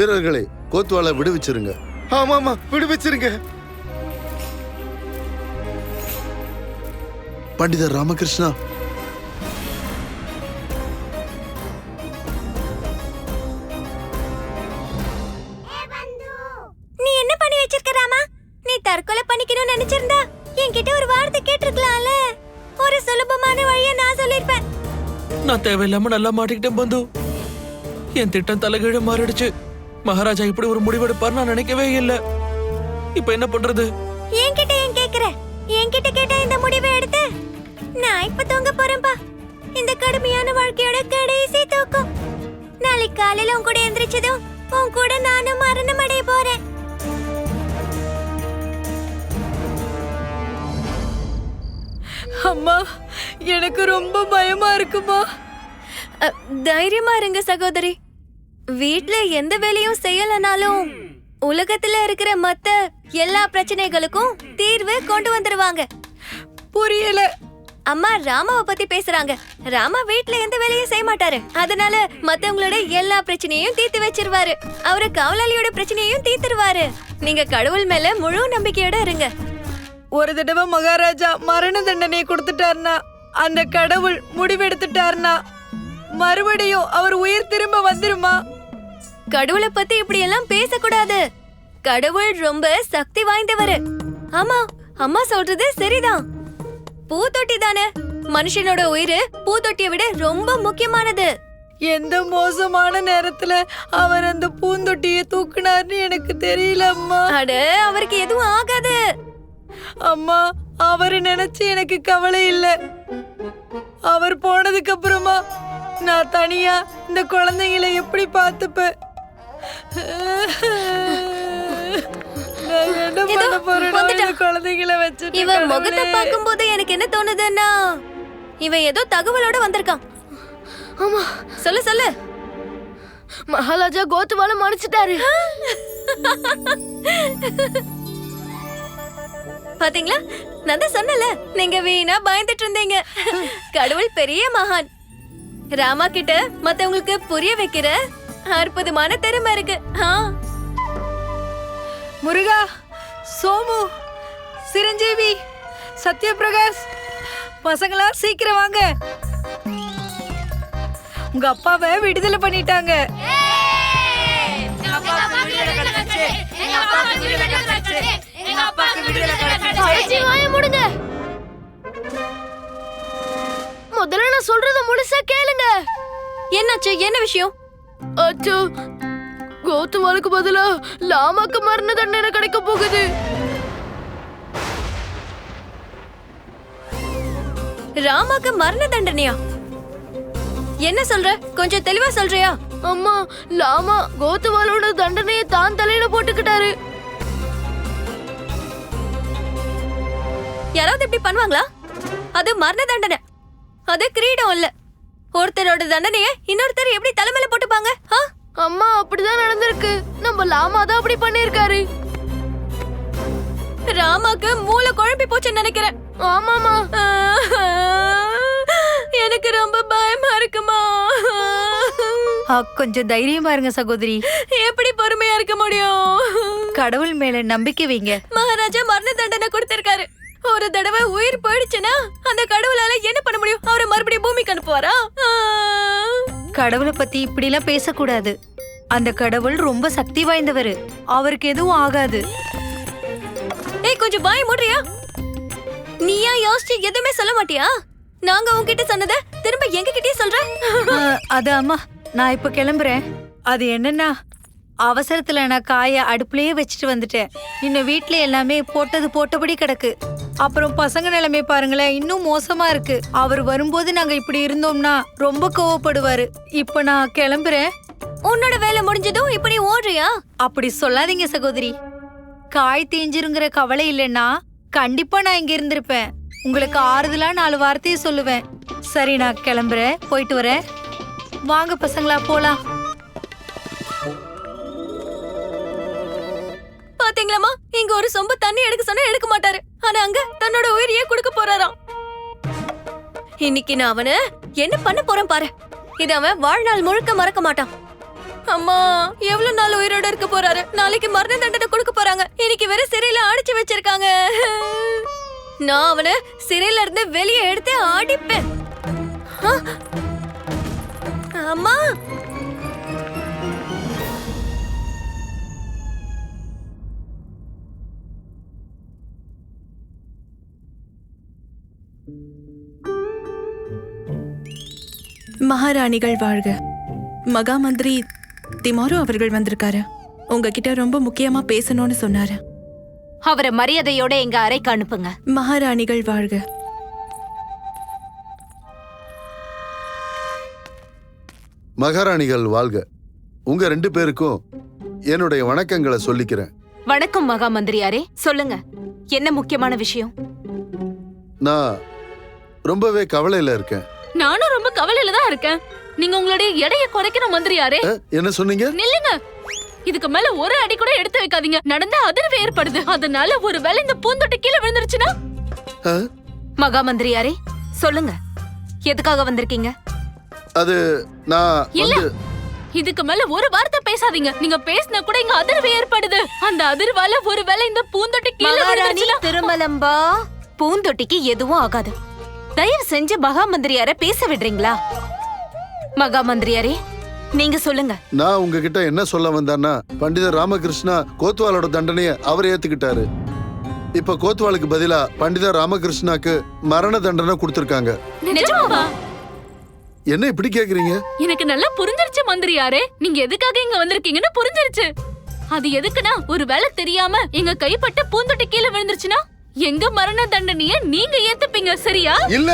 வீரர்களே கோத்வாலை விடுவிச்சிருங்க. ஆமாமா விடுவிச்சிருங்க. பண்டிதர் ராமகிருஷ்ணா. நீ என்ன பண்ணி வச்சிருக்க ராமா? நீ தற்கொலை பண்ணிக்கணும்னு நினைச்சிருந்தா என்கிட்ட ஒரு வார்த்தை கேட்டிருக்கலாம்ல. ஒரு சுலபமான வழியை நான் சொல்லிருப்பேன் நான் தேவையில்லாம நல்லா மாட்டிக்கிட்டேன் பந்து. என் திட்டம் தலைகீழ மாறிடுச்சு. மகாராஜா இப்படி ஒரு முடிவெடுப்பார் நான் நினைக்கவே இல்லை. இப்ப என்ன பண்றது? என்கிட்ட ஏன் கேக்குற? என்கிட்ட கேட்டா இந்த முடிவை எடுத்து? நான் இப்ப தூங்க போறேன்பா இந்த கடுமையான வாழ்க்கையோட கடைசி தூக்கம். நாளைக்கு காலையில உன் கூட எந்திரிச்சதும் உன் கூட நானும் மரணம் அடைய போறேன். அம்மா எனக்கு ரொம்ப பயமா இருக்குமா? தைரியமா இருங்க சகோதரி. வீட்ல எந்த வேலையும் செய்யலனாலும் உலகத்துல இருக்கிற மத்த எல்லா பிரச்சனைகளுக்கும் தீர்வு கொண்டு வந்துருவாங்க. புரியல. அம்மா ராமாவை பத்தி பேசுறாங்க. ராமா வீட்ல எந்த வேலையும் செய்ய மாட்டாரு. அதனால மத்தவங்களோட எல்லா பிரச்சனையும் தீர்த்து வச்சிருவாரு. அவரு காவலாளியோட பிரச்சனையும் தீர்த்துருவாரு. நீங்க கடவுள் மேல முழு நம்பிக்கையோட இருங்க. ஒரு தடவை மகாராஜா மரண தண்டனை கொடுத்துட்டாருனா அந்த கடவுள் முடிவெடுத்துட்டாருனா மறுபடியும் அவர் உயிர் திரும்ப வந்துருமா? கடவுளை பத்தி இப்படி எல்லாம் பேசக்கூடாது. கடவுள் ரொம்ப சக்தி வாய்ந்தவரு. ஆமா அம்மா சொல்றது சரிதான். பூத்தொட்டி தானே? மனுஷனோட உயிர் பூத்தொட்டியை விட ரொம்ப முக்கியமானது. எந்த மோசமான நேரத்துல அவர் அந்த பூந்தொட்டியை தூக்குனார்னு எனக்கு தெரியல அம்மா. அட அவருக்கு எதுவும் ஆகாது. அம்மா அவரை நினைச்சு எனக்கு கவலை இல்ல. அவர் போனதுக்கு அப்புறமா நான் தனியா இந்த குழந்தைங்களை எப்படி பார்த்துப்பேன்? இவன் முகத்தை. பார்க்கும்போது எனக்கு என்ன தோணுதுன்னா இவன் ஏதோ தகவலோட வந்திருக்கான் ஆமா. சொல்லு சொல்லு. மகாராஜா கோத்துவால மறைச்சிட்டாரு பாத்தீங்களா? நான் தான் சொன்னல நீங்க வீணா பயந்துட்டு இருந்தீங்க. கடவுள் பெரிய மகான். ராமா கிட்ட மத்தவங்களுக்கு புரிய வைக்கிற அற்புதமான திறமை இருக்கு. ஆ. முருகா சோமு சிரஞ்சீவி சத்யபிரகாஷ் பசங்களா சீக்கிரம் வாங்க. உங்க அப்பாவை விடுதலை பண்ணிட்டாங்க. முதல்ல நான் சொல்றத முழுசா கேளுங்க. என்னாச்சு? என்ன விஷயம்? அச்சோ கோத்துவாலுக்கு பதிலா லாமாக்கு மரண தண்டனை கிடைக்க போகுது. ராமாக்கு மரண தண்டனையா? என்ன சொல்ற? கொஞ்சம் தெளிவா சொல்றியா? அம்மா லாமா கோத்துவாலோட தண்டனையை தான் தலையில போட்டுக்கிட்டாரு. யாராவது இப்படி பண்ணுவாங்களா? அது மரண தண்டனை. அது கிரீடம் இல்ல ஒருத்தரோட தண்டனைய இன்னொருத்தர் எப்படி தலைமையில போட்டுப்பாங்க? ஆ? அம்மா அப்படிதான் நடந்திருக்கு. நம்ம லாமா தான் அப்படி பண்ணிருக்காரு ராமாக்கு மூளை குழம்பி போச்சுன்னு நினைக்கிறேன். ஆமாமா எனக்கு ரொம்ப பயமா இருக்குமா? கொஞ்சம் தைரியமா இருங்க சகோதரி. எப்படி பொறுமையா இருக்க முடியும்? கடவுள் மேல நம்பிக்கை வைங்க. மகாராஜா மரண தண்டனை கொடுத்திருக்காரு. ஒரு தடவை உயிர் போயிடுச்சுன்னா அந்த கடவுளால என்ன பண்ண முடியும்? அவரை மறுபடியும் பூமிக்கு அனுப்புவாரா. கடவுளை பத்தி இப்படிலாம் பேசக்கூடாது. அந்த கடவுள் ரொம்ப சக்தி வாய்ந்தவர். அவருக்கு எதுவும் ஆகாது. ஏய் கொஞ்சம் பாய் மூடுறியா? நீயா யோசிச்சு எதுவுமே சொல்ல மாட்டியா? நாங்க உன்கிட்ட சொன்னத திரும்ப எங்க கிட்டயே சொல்ற அது அம்மா நான் இப்ப கிளம்புறேன். அது என்னன்னா அவசரத்துல நான் காய அடுப்புலயே வச்சுட்டு வந்துட்டேன். இன்னும் வீட்ல எல்லாமே போட்டது போட்டபடி கிடக்கு. அப்புறம் பசங்க நிலைமை பாருங்களேன் இன்னும் மோசமா இருக்கு. அவர் வரும்போது நாங்க இப்படி இருந்தோம்னா ரொம்ப கோவப்படுவாரு. இப்ப நான் கிளம்புறேன். உன்னோட வேலை முடிஞ்சதும் இப்ப நீ ஓடுறியா? அப்படி சொல்லாதீங்க சகோதரி. காய் தீஞ்சிருங்கிற கவலை இல்லைன்னா கண்டிப்பா நான் இங்க இருந்திருப்பேன். உங்களுக்கு ஆறுதலா நாலு வார்த்தையை சொல்லுவேன். சரி நான் கிளம்புறேன். போயிட்டு வரேன். வாங்க பசங்களா போலாம். பாத்தீங்களாமா இங்க ஒரு சொம்பு தண்ணி எடுக்க சொன்னா எடுக்க மாட்டாரு. ஆனா அங்க தன்னோட உயிரையே கொடுக்க போறாராம். இன்னைக்கு நான் அவன என்ன பண்ண போறேன் பாரு. இது அவன் வாழ்நாள் முழுக்க மறக்க மாட்டான். அம்மா எவ்வளவு நாள் உயிரோட இருக்க போறாரு? நாளைக்கு மரண தண்டனை கொடுக்க போறாங்க. இன்னைக்கு வேற சிறையில அடைச்சு வச்சிருக்காங்க. நான் அவனை சிறையில இருந்து வெளியே எடுத்து அடிப்பேன். அம்மா! மகாராணிகள் வாழ்க. மகா மந்திரி திமாரோ அவர்கள் வந்திருக்காரு. உங்ககிட்ட ரொம்ப முக்கியமா பேசணும்னு சொன்னாரு. அவரை மரியாதையோட எங்க அறைக்கு அனுப்புங்க. மகாராணிகள் வாழ்க. மகாராணிகள் வாழ்க. உங்க ரெண்டு பேருக்கும் என்னுடைய வணக்கங்களை சொல்லிக்கிறேன். வணக்கம் மகா மந்திரியாரே சொல்லுங்க. என்ன முக்கியமான விஷயம்? நான் ரொம்பவே கவலையில இருக்கேன். நானும் ரொம்ப கவலையில தான் இருக்கேன். நீங்க உங்களுடைய எடைய குறைக்கணும் மந்திரியாரே. அஹ், என்ன சொன்னீங்க? நில்லுங்க. இதுக்கு மேல ஒரு அடி கூட எடுத்து வைக்காதீங்க. நடந்த அதிர்வு ஏற்படுது. அதனால ஒரு வேளை இந்த பூந்தொட்டி கீழே விழுந்துருச்சுன்னா? மகா மந்திரியாரே சொல்லுங்க. எதுக்காக வந்திருக்கீங்க? அது நான் இல்ல. இதுக்கு மேல ஒரு வார்த்தை பேசாதீங்க. நீங்க பேசினா கூட இங்க அதிர்வு ஏற்படுது. அந்த அதிர்வால ஒரு வேளை இந்த பூந்தொட்டி கீழே மகாராணி விழுந்துருச்சுன்னா? திருமலம்பா பூந்தொட்டிக்கு எதுவும் ஆகாது. தயவு செஞ்சு மகா மந்திரியார பேச விடுறீங்களா? மகா மந்திரியாரே நீங்க சொல்லுங்க. நான் உங்ககிட்ட என்ன சொல்ல வந்தேன்னா பண்டிதர் ராமகிருஷ்ணா கோத்வாலோட தண்டனையை அவர் ஏத்துக்கிட்டாரு. இப்ப கோத்வாலுக்கு பதிலா பண்டிதர் ராமகிருஷ்ணாக்கு மரண தண்டனை கொடுத்திருக்காங்க. நிஜமாவா? என்ன இப்படி கேக்குறீங்க? எனக்கு நல்லா புரிஞ்சிருச்சு மந்திரியாரே. நீங்க எதுக்காக இங்க வந்திருக்கீங்கன்னு புரிஞ்சிருச்சு. அது எதுக்குன்னா ஒரு வேளை தெரியாம எங்க கைப்பட்ட பூந்தொட்டி கீழே விழுந்துருச்சுன்னா எங்க மரண தண்டனைய நீங்க ஏத்துப்பீங்க சரியா? இல்ல.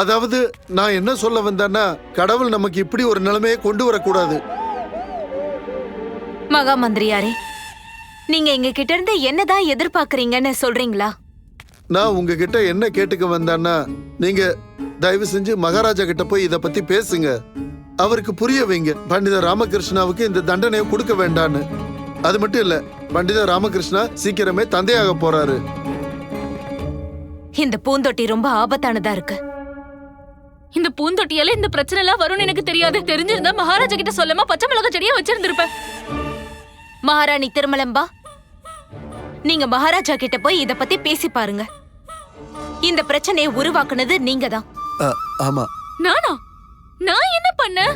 அதாவது நான் என்ன சொல்ல வந்தேன்னா கடவுள் நமக்கு இப்படி ஒரு நிலைமையை கொண்டு வரக்கூடாது. மகா மந்திரியாரே நீங்க எங்க கிட்ட இருந்து என்னதான் எதிர்பார்க்கறீங்கன்னு சொல்றீங்களா? நான் உங்ககிட்ட என்ன கேட்டுக்க வந்தேன்னா நீங்க தயவு செஞ்சு மகாராஜா கிட்ட போய் இத பத்தி பேசுங்க. அவருக்கு புரிய வைங்க. பண்டித ராமகிருஷ்ணாவுக்கு இந்த தண்டனையை கொடுக்க வேண்டான்னு. அது மட்டும் இல்ல பண்டித ராமகிருஷ்ணா சீக்கிரமே தந்தையாக போறாரு. இந்த பூந்தொட்டி ரொம்ப ஆபத்தானதா இருக்கு. இந்த பூந்தொட்டியால இந்த பிரச்சனை எல்லாம் வரும்னு எனக்கு தெரியாது. தெரிஞ்சிருந்தா மகாராஜா கிட்ட சொல்லாம பச்சை மிளகா செடியா வச்சிருந்திருப்பேன் மகாராணி திருமலம்பா நீங்க மகாராஜா கிட்ட போய் இத பத்தி பேசி பாருங்க. இந்த பிரச்சனையை உருவாக்குனது நீங்க தான் ஆமா. நானா? நான் என்ன பண்ணேன்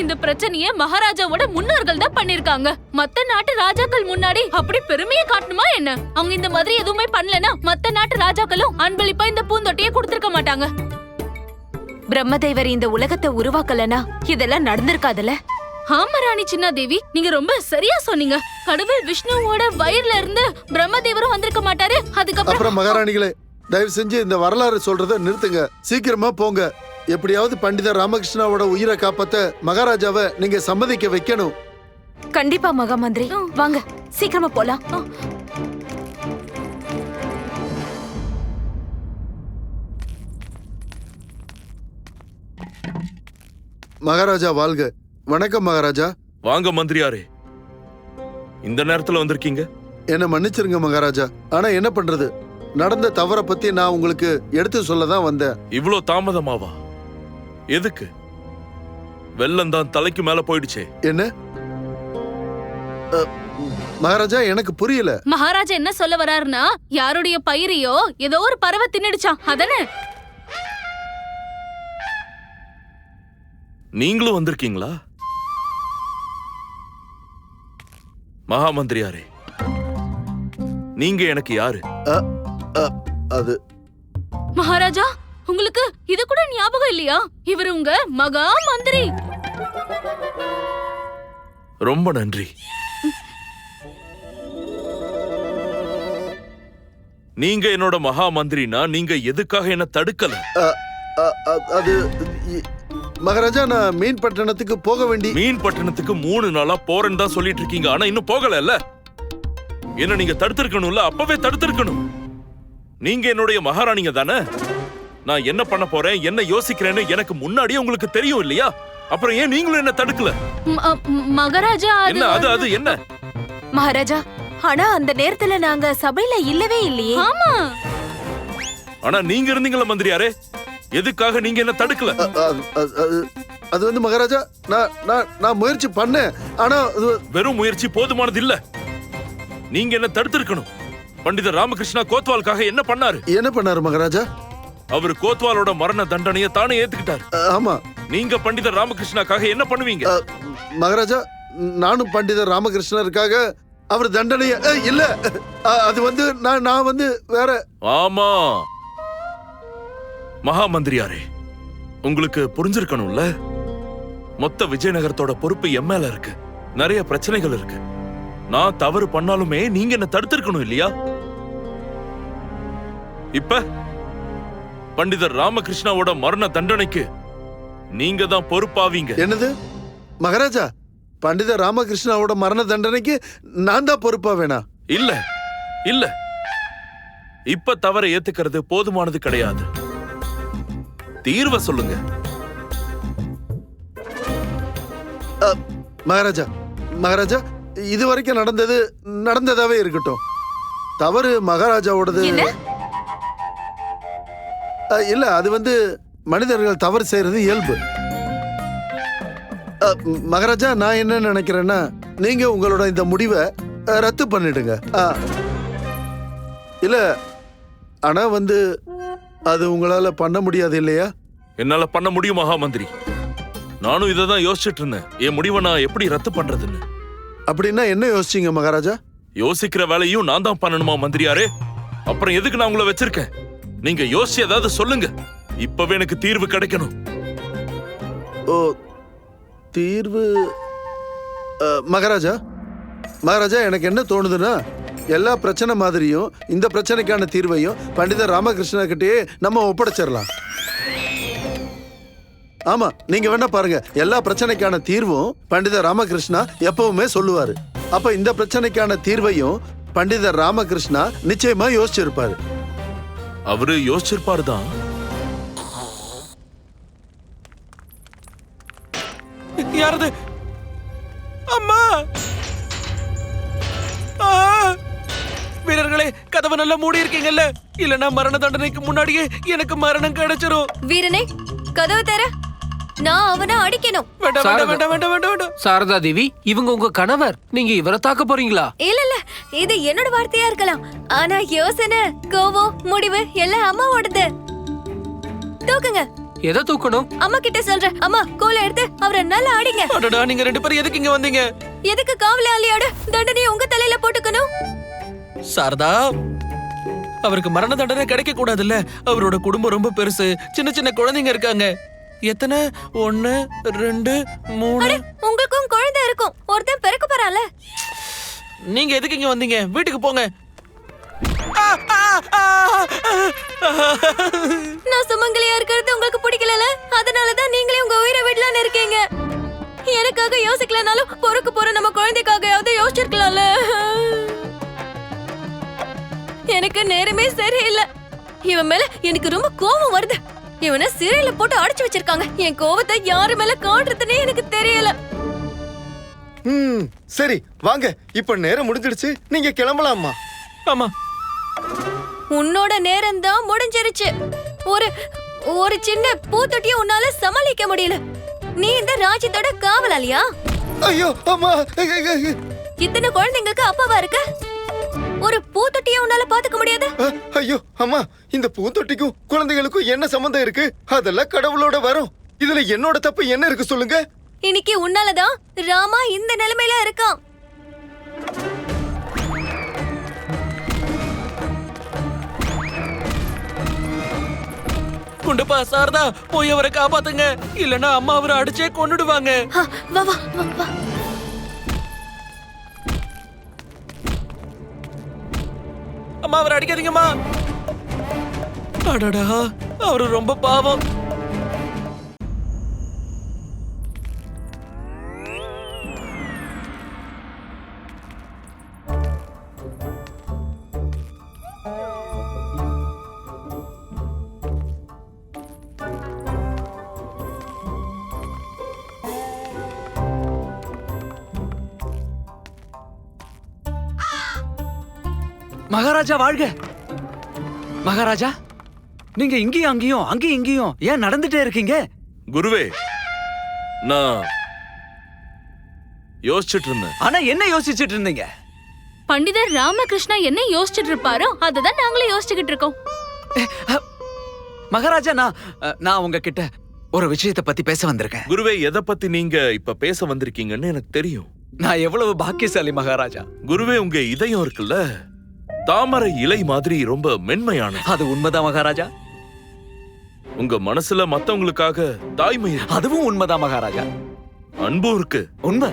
இந்த பிரச்சனைய மகாராஜாவோட முன்னோர்கள் தான் பண்ணிருக்காங்க. மத்த நாட்டு ராஜாக்கள் முன்னாடி அப்படி பெருமையை காட்டணுமா என்ன? அவங்க இந்த மாதிரி எதுவுமே பண்ணலனா மத்த நாட்டு ராஜாக்களும் அன்பளிப்பா இந்த பூந்தொட்டியை கொடுத்திருக்க மாட்டாங்க. பிரம்மதேவர் இந்த உலகத்தை உருவாக்கலனா இதெல்லாம் நடந்திருக்காதுல்ல? ஆமா ராணி சின்ன தேவி நீங்க ரொம்ப சரியா சொன்னீங்க. கடவுள் விஷ்ணுவோட வயிறுல இருந்து பிரம்மதேவரும் வந்திருக்க மாட்டாரு. அதுக்கப்புறம் அப்புறம் மகாராணிகளே தயவு செஞ்சு இந்த வரலாறு சொல்றத நிறுத்துங்க. சீக்கிரமா போங்க. எப்படியாவது பண்டிதர் ராமகிருஷ்ணாவோட உயிரை காப்பாத்த மகாராஜாவை நீங்க சம்மதிக்க வைக்கணும். கண்டிப்பா மகா மந்திரி வாங்க சீக்கிரமா போலாம். மகாராஜா வாழ்க. வணக்கம் மகாராஜா. வாங்க மந்திரியாரே. இந்த நேரத்துல வந்திருக்கீங்க? என்ன மன்னிச்சிருங்க மகாராஜா. ஆனா என்ன பண்றது? நடந்த தவற பத்தி நான் உங்களுக்கு எடுத்து சொல்ல தான் வந்தேன். இவ்ளோ தாமதமாவா? எதுக்கு? வெள்ளம் தான் தலைக்கு மேல போயிடுச்சே. என்ன? மகாராஜா எனக்கு புரியல. மகாராஜா என்ன சொல்ல வராருன்னா யாருடைய பயிரையோ ஏதோ ஒரு பறவை தின்னுடுச்சான் அதானே நீங்களும் வந்திருக்கீங்களா? மகா மந்திரியாரே நீங்க எனக்கு யாரு? அது மகாராஜா உங்களுக்கு இது கூட ஞாபகம் இல்லையா? இவர் உங்க மகா மந்திரி. ரொம்ப நன்றி. நீங்க என்னோட மகா மந்திரினா நீங்க எதுக்காக என்ன தடுக்கல? அது மகாராஜா நான் மீன் பட்டணத்துக்கு போக வேண்டி மீன் பட்டணத்துக்கு மூணு நாளா போறேன்னு தான் சொல்லிட்டு இருக்கீங்க. ஆனா இன்னும் போகல என்ன நீங்க தடுத்திருக்கணும்ல? அப்பவே தடுத்திருக்கணும். நீங்க என்னுடைய மகாராணிங்க தானே? நான் என்ன பண்ண போறேன் என்ன யோசிக்கிறேன்னு எனக்கு முன்னாடியே உங்களுக்கு தெரியும் இல்லையா? அப்புறம் ஏன் நீங்களும் என்ன தடுக்கல? மகாராஜா அது என்ன அது அது என்ன? மகாராஜா ஆனா அந்த நேரத்துல நாங்க சபையில இல்லவே இல்லையே. ஆமா. ஆனா நீங்க இருந்தீங்களா மந்திரியாரே எதுக்காக நீங்க என்ன தடுக்கல? அது- அது வந்து மகாராஜா நான் நான் நான் முயற்சி பண்ணேன் ஆனா அது வெறும் முயற்சி போதுமானது இல்ல. நீங்க என்ன தடுத்திருக்கணும்? பண்டிதர் ராமகிருஷ்ணா கோத்வாலுக்காக என்ன பண்ணாரு? என்ன பண்ணாரு மகாராஜா? அவர் கோத்வாலோட மரண தண்டனையை தானே ஏத்துக்கிட்டாரு. ஆமா. நீங்க பண்டிதர் ராமகிருஷ்ணாக்காக என்ன பண்ணுவீங்க? மகாராஜா நானும் பண்டிதர் ராமகிருஷ்ணருக்காக அவர் தண்டனைய இல்ல அது வந்து நான் நான் வந்து வேற ஆமா. மகா மந்திரியாரே உங்களுக்கு புரிஞ்சிருக்கணும்ல? மொத்த விஜயநகரத்தோட பொறுப்பு என் மேல இருக்கு. நிறைய பிரச்சனைகள் இருக்கு. நான் தவறு பண்ணாலுமே நீங்க என்ன தடுத்திருக்கணும் இல்லையா? இப்ப பண்டிதர் ராமகிருஷ்ணாவோட மரண தண்டனைக்கு நீங்க தான் பொறுப்பாவீங்க. என்னது? மகாராஜா பண்டிதர் ராமகிருஷ்ணாவோட மரண தண்டனைக்கு நான் தான் பொறுப்பா வேணா இல்ல இல்ல. இப்ப தவறை ஏத்துக்கிறது போதுமானது கிடையாது. தீர்வை சொல்லுங்க. மகாராஜா மகாராஜா இது வரைக்கும் நடந்தது நடந்ததாவே இருக்கட்டும். தவறு மகாராஜாவோடது இல்ல அது வந்து மனிதர்கள் தவறு செய்யறது இயல்பு. மகாராஜா நான் என்ன நினைக்கிறேன்னா நீங்க உங்களோட இந்த முடிவை ரத்து பண்ணிடுங்க. இல்ல ஆனா வந்து அது உங்களால பண்ண முடியாது இல்லையா? என்னால பண்ண முடியும் மகா மந்திரி நானும் இதை தான் யோசிச்சுட்டு இருந்தேன். என் முடிவை நான் எப்படி ரத்து பண்றதுன்னு. அப்படின்னா என்ன யோசிச்சீங்க மகாராஜா? யோசிக்கிற வேலையும் நான் தான் பண்ணணுமா மந்திரியாரே? அப்புறம் எதுக்கு நான் உங்களை வச்சிருக்கேன்? நீங்க யோசிச்சு ஏதாவது சொல்லுங்க. இப்பவே எனக்கு தீர்வு கிடைக்கணும். ஓ தீர்வு மகாராஜா? மகாராஜா எனக்கு என்ன தோணுதுன்னா எல்லா பிரச்சனை மாதிரியும் இந்த பிரச்சனைக்கான தீர்வையும் பண்டிதர் ராமகிருஷ்ணா கிட்டயே நம்ம ஒப்படைச்சிடலாம். ஆமா நீங்க வேணா பாருங்க எல்லா பிரச்சனைக்கான தீர்வும் பண்டிதர் ராமகிருஷ்ணா எப்பவுமே சொல்லுவாரு. அப்ப இந்த பிரச்சனைக்கான தீர்வையும் பண்டிதர் ராமகிருஷ்ணா நிச்சயமா யோசிச்சிருப்பாரு. அவரு யோசிச்சிருப்பாரு தான். யாரது? அம்மா! வீரர்களே கதவை நல்லா மூடி இருக்கீங்கல்ல? இல்லனா மரண தண்டனைக்கு முன்னாடியே எனக்கு மரணம் கிடைச்சிரும். வீரனே கதவு தர. நான் அவனை அடிக்கணும். வேண்டாம் சாரதா. வேண்டாம் வேண்டாம் வேண்டாம் வேண்டாம். வேண்டாம் சாரதா தேவி இவங்க உங்க கணவர். நீங்க இவரை தாக்க போறீங்களா? இல்ல இல்ல இது என்னோட வார்த்தையா இருக்கலாம். ஆனா யோசனை கோவம் முடிவு எல்லாம் அம்மாவோடது. தூக்குங்க. எதை தூக்கணும்? அம்மா கிட்ட சொல்றேன். அம்மா கோலை எடுத்து அவரை நல்லா அடிங்க அடடா நீங்க ரெண்டு பேரும் எதுக்கு இங்க வந்தீங்க? எதுக்கு காவலாளியோட தண்டனையை உங்க தலையில போட்டுக்கணும்? சாரதா அவருக்கு மரண தண்டனை கிடைக்க கூடாதுல்ல. அவரோட குடும்பம் ரொம்ப பெருசு. சின்ன சின்ன குழந்தைங்க இருக்காங்க. எத்தனை? ஒன்னு ரெண்டு மூணு. உங்களுக்கும் குழந்தை இருக்கும். ஒருத்தன் பிறக்க போறான்ல. நீங்க எதுக்கு இங்க வந்தீங்க? வீட்டுக்கு போங்க. நான் சுமங்கலியா இருக்கிறது உங்களுக்கு பிடிக்கல அதனாலதான் நீங்களே உங்க உயிரை விடலான்னு இருக்கீங்க. எனக்காக யோசிக்கலனாலும் பொறுக்க போற நம்ம குழந்தைக்காகயாவது யோசிச்சிருக்கலாம்ல. எனக்கு நேரமே சரியில்லை. இவன் மேல எனக்கு ரொம்ப கோபம் வருது. இவனை சிறையில போட்டு அடைச்சு வச்சிருக்காங்க. என் கோபத்தை யாரு மேல காட்டுறதுன்னே எனக்கு தெரியல. ம் சரி வாங்க. இப்ப நேரம் முடிஞ்சிடுச்சு. நீங்க கிளம்பலாமா ஆமா. உன்னோட நேரம் தான் முடிஞ்சிருச்சு. ஒரு ஒரு சின்ன பூத்தொட்டிய உன்னால சமாளிக்க முடியல. நீ இந்த ராஜ்யத்தோட காவலாளியா? ஐயோ அம்மா. இத்தனை குழந்தைங்களுக்கு அப்பாவா இருக்க? ஒரு பூத்தொட்டிய உன்னால பாத்துக்க முடியாது? ஐயோ அம்மா இந்த பூந்தொட்டிக்கும் குழந்தைகளுக்கும் என்ன சம்மந்தம் இருக்கு? அதெல்லாம் கடவுளோட வரும். இதுல என்னோட தப்பு என்ன இருக்கு சொல்லுங்க? இன்னைக்கு உன்னாலதான் ராமா இந்த நிலைமையில இருக்கான். குண்டுப்பா சாரதா போய் அவரை காப்பாத்துங்க. இல்லனா அம்மா அவரை அடிச்சே கொன்னுடுவாங்க. வா வா வா, அம்மா அவரை அடிக்காதீங்கம்மா. அடடா அவரு ரொம்ப பாவம். மகாராஜா வாழ்க. மகாராஜா நீங்க இங்கேயும் அங்கேயும் அங்கேயும் இங்கேயும் ஏன் நடந்துட்டே இருக்கீங்க? குருவே நான் யோசிச்சுட்டு இருந்தேன். ஆனா என்ன யோசிச்சுட்டு இருந்தீங்க? பண்டிதர் ராமகிருஷ்ணா என்ன யோசிச்சுட்டு இருப்பாரோ அததான் நாங்களும் யோசிச்சுக்கிட்டு இருக்கோம். மகாராஜா நான் நான் உங்ககிட்ட ஒரு விஷயத்தை பத்தி பேச வந்திருக்கேன். குருவே எதை பத்தி நீங்க இப்ப பேச வந்திருக்கீங்கன்னு எனக்கு தெரியும். நான் எவ்வளவு பாக்கியசாலி மகாராஜா. குருவே உங்க இதயம் இருக்குல்ல? தாமரை இலை மாதிரி ரொம்ப மென்மையான அது உண்மைதான் மகாராஜா. உங்க மனசுல மத்தவங்களுக்காக தாய்மை இருக்கு. அதுவும் உண்மைதான் மகாராஜா. அன்பும் இருக்கு. உண்மை.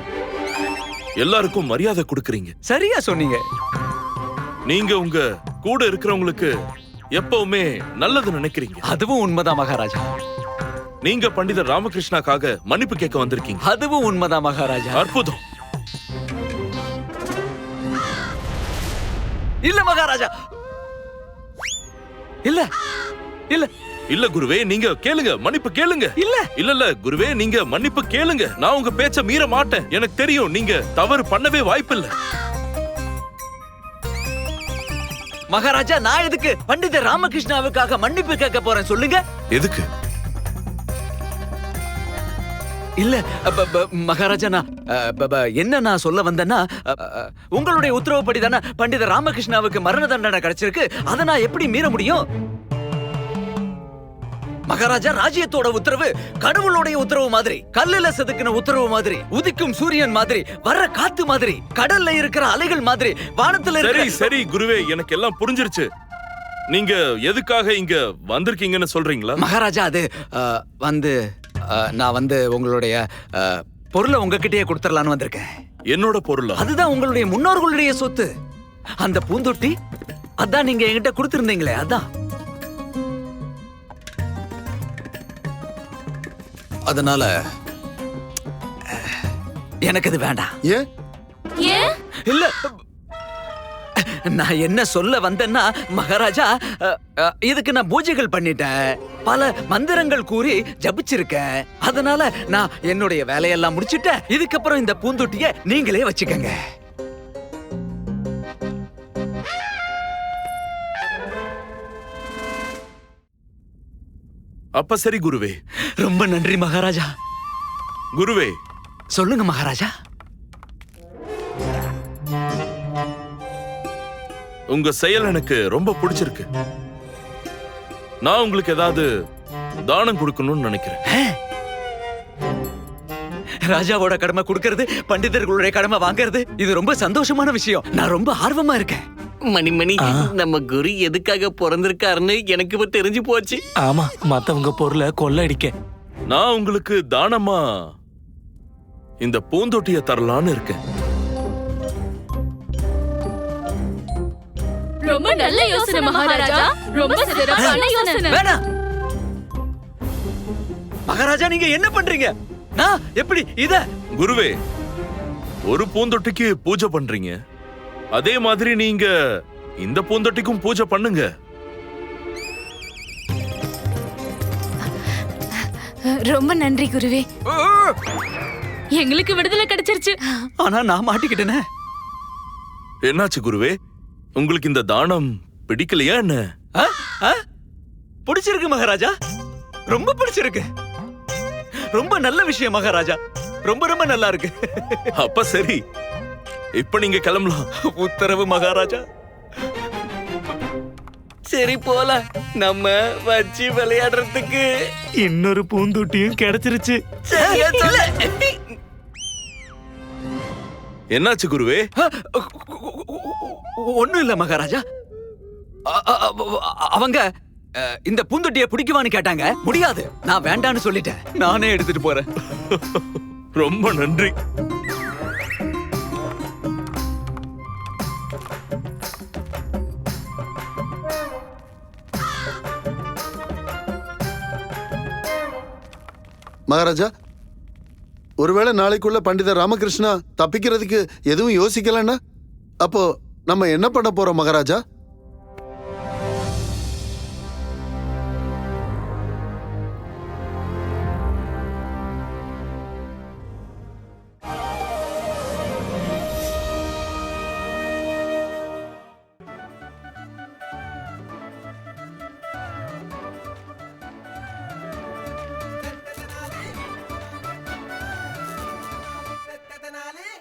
எல்லாருக்கும் மரியாதை கொடுக்கறீங்க. சரியா சொன்னீங்க. நீங்க உங்க கூட இருக்கிறவங்களுக்கு எப்பவுமே நல்லது நினைக்கிறீங்க. அதுவும் உண்மைதான் மகாராஜா. நீங்க பண்டிதர் ராமகிருஷ்ணாக்காக மன்னிப்பு கேட்க வந்திருக்கீங்க. அதுவும் உண்மைதான் மகாராஜா. அற்புதம். இல்ல மகாராஜா. இல்ல. இல்ல. இல்ல குருவே நீங்க கேளுங்க மன்னிப்பு கேளுங்க. இல்ல. இல்ல இல்ல குருவே நீங்க மன்னிப்பு கேளுங்க. நான் உங்க பேச்ச மீற மாட்டேன். எனக்கு தெரியும் நீங்க தவறு பண்ணவே வாய்ப்பில்லை. மகாராஜா நான் எதுக்கு பண்டிதர் ராமகிருஷ்ணாவுக்காக மன்னிப்பு கேட்க போறேன் சொல்லுங்க. எதுக்கு? இல்ல மகாராஜா நான் என்ன நான் சொல்ல வந்தேன்னா உங்களுடைய உத்தரவுப்படி தானே பண்டிதர் ராமகிருஷ்ணாவுக்கு மரண தண்டனை கிடைச்சிருக்கு அதை நான் எப்படி மீற முடியும்? மகாராஜா ராஜ்யத்தோட உத்தரவு கடவுளுடைய உத்தரவு மாதிரி கல்லுல செதுக்கின உத்தரவு மாதிரி உதிக்கும் சூரியன் மாதிரி வர்ற காத்து மாதிரி கடல்ல இருக்கிற அலைகள் மாதிரி வானத்துல சரி சரி குருவே எனக்கு எல்லாம் புரிஞ்சிருச்சு. நீங்க எதுக்காக இங்க வந்திருக்கீங்கன்னு சொல்றீங்களா? மகாராஜா அது வந்து நான் வந்து உங்களுடைய பொருளை உங்ககிட்டயே கொடுத்துடலான்னு வந்திருக்கேன். என்னோட பொருளா? அதுதான் உங்களுடைய முன்னோர்களுடைய சொத்து. அந்த பூந்தொட்டி அதான் நீங்க என்கிட்ட கொடுத்திருந்தீங்களே அதான். அதனால எனக்கு இது வேண்டாம். ஏன்? இல்ல நான் என்ன சொல்ல வந்தேன்னா மகாராஜா இதுக்கு நான் பூஜைகள் பண்ணிட்டேன். பல மந்திரங்கள் கூறி ஜபிச்சிருக்கேன். அதனால நான் என்னுடைய வேலையெல்லாம் முடிச்சிட்டேன். இதுக்கப்புறம் இந்த பூந்தொட்டிய நீங்களே வச்சுக்கங்க. அப்ப சரி குருவே. ரொம்ப நன்றி மகாராஜா. குருவே. சொல்லுங்க மகாராஜா. உங்க செயல் எனக்கு ரொம்ப பிடிச்சிருக்கு. நான் உங்களுக்கு ஏதாவது தானம் கொடுக்கணும்னு நினைக்கிறேன். ராஜாவோட கடமை கொடுக்கறது பண்டிதர்களுடைய கடமை வாங்குறது இது ரொம்ப சந்தோஷமான விஷயம். நான் ரொம்ப ஆர்வமா இருக்கேன். மணிமணி நம்ம குரு எதுக்காக பிறந்திருக்காருன்னு எனக்கு இப்ப தெரிஞ்சு போச்சு. ஆமா மத்தவங்க பொருளை கொள்ளடிக்க நான் உங்களுக்கு தானமா இந்த பூந்தொட்டிய தரலான்னு இருக்கேன். ரொம்ப நல்ல யோசனை மகாராஜா. ரொம்ப சிறப்பான யோசனை. வேணாம். மகாராஜா நீங்க என்ன பண்றீங்க? நான் எப்படி? இத. குருவே ஒரு பூந்தொட்டிக்கு பூஜை பண்றீங்க. அதே மாதிரி நீங்க இந்த பூந்தொட்டிக்கும் பூஜை பண்ணுங்க. ரொம்ப நன்றி குருவே. எங்களுக்கு விடுதலை கிடைச்சிருச்சு. ஆனா நான் மாட்டிக்கிட்டேனே. என்னாச்சு குருவே? உங்களுக்கு இந்த தானம் பிடிக்கலையா என்ன? ஆ? ஆ? பிடிச்சிருக்கு மகாராஜா. ரொம்ப பிடிச்சிருக்கு. ரொம்ப நல்ல விஷயம் மகாராஜா. ரொம்ப ரொம்ப நல்லா இருக்கு. அப்ப சரி. இப்ப நீங்க கிளம்பலாம். உத்தரவு மகாராஜா. சரி போல. நம்ம வச்சு விளையாடுறதுக்கு. இன்னொரு பூந்தொட்டியும் கிடைச்சிருச்சு. சரியா சொல்ல. என்னாச்சு குருவே? ஒண்ணும் இல்ல மகாராஜா. அவங்க இந்த பூந்தொட்டியை பிடிக்குவான்னு கேட்டாங்க. முடியாது. நான் வேண்டான்னு சொல்லிட்டேன். நானே எடுத்துட்டு போறேன். ரொம்ப நன்றி. மகாராஜா ஒருவேளை நாளைக்குள்ள பண்டிதர் ராமகிருஷ்ணா தப்பிக்கிறதுக்கு எதுவும் யோசிக்கலன்னா? அப்போ நம்ம என்ன பண்ண போறோம் மகாராஜா?